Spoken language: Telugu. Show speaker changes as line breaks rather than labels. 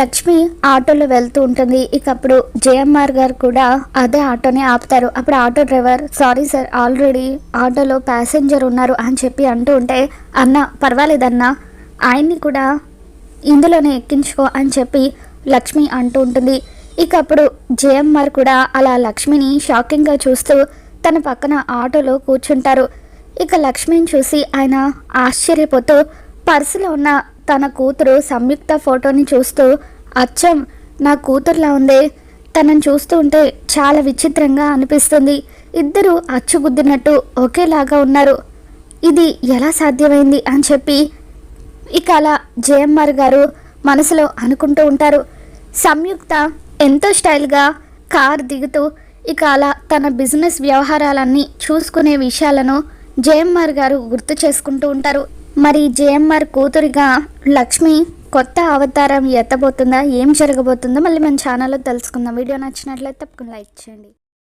లక్ష్మి ఆటోలో వెళ్తూ ఉంటుంది. ఇక అప్పుడు జేఎంఆర్ గారు కూడా అదే ఆటోని ఆపుతారు. అప్పుడు auto driver sorry sir already ఆటోలో ప్యాసింజర్ ఉన్నారు అని చెప్పి అంటూ ఉంటే అన్న పర్వాలేదన్నా ఆయన్ని కూడా ఇందులోనే ఎక్కించుకో అని చెప్పి లక్ష్మి అంటూ ఉంటుంది. ఇక అప్పుడు జేఎంఆర్ కూడా అలా లక్ష్మిని షాకింగ్గా చూస్తూ తన పక్కన ఆటోలో కూర్చుంటారు. ఇక లక్ష్మిని చూసి ఆయన ఆశ్చర్యపోతూ పర్సులో ఉన్న తన కూతురు సంయుక్త ఫోటోని చూస్తూ అచ్చం నా కూతురులా ఉందే. తనని చూస్తూ ఉంటే చాలా విచిత్రంగా అనిపిస్తుంది. ఇద్దరు అచ్చుగుద్దినట్టు ఒకేలాగా ఉన్నారు. ఇది ఎలా సాధ్యమైంది? అని చెప్పి ఇక అలా జేఎంఆర్ గారు మనసులో అనుకుంటూ ఉంటారు. సంయుక్త ఎంతో స్టైల్గా కార్ దిగుతూ ఇక అలా తన బిజినెస్ వ్యవహారాలన్నీ చూసుకునే విషయాలను జేఎంఆర్ గారు గుర్తు చేసుకుంటూ ఉంటారు. మరి జేఎంఆర్ కూతురిగా లక్ష్మి కొత్త అవతారం ఎత్తబోతుందా? ఏం జరగబోతుందో మళ్ళీ మన ఛానల్లో తెలుసుకుందాం. వీడియో నచ్చినట్లయితే తప్పకుండా లైక్ చేయండి.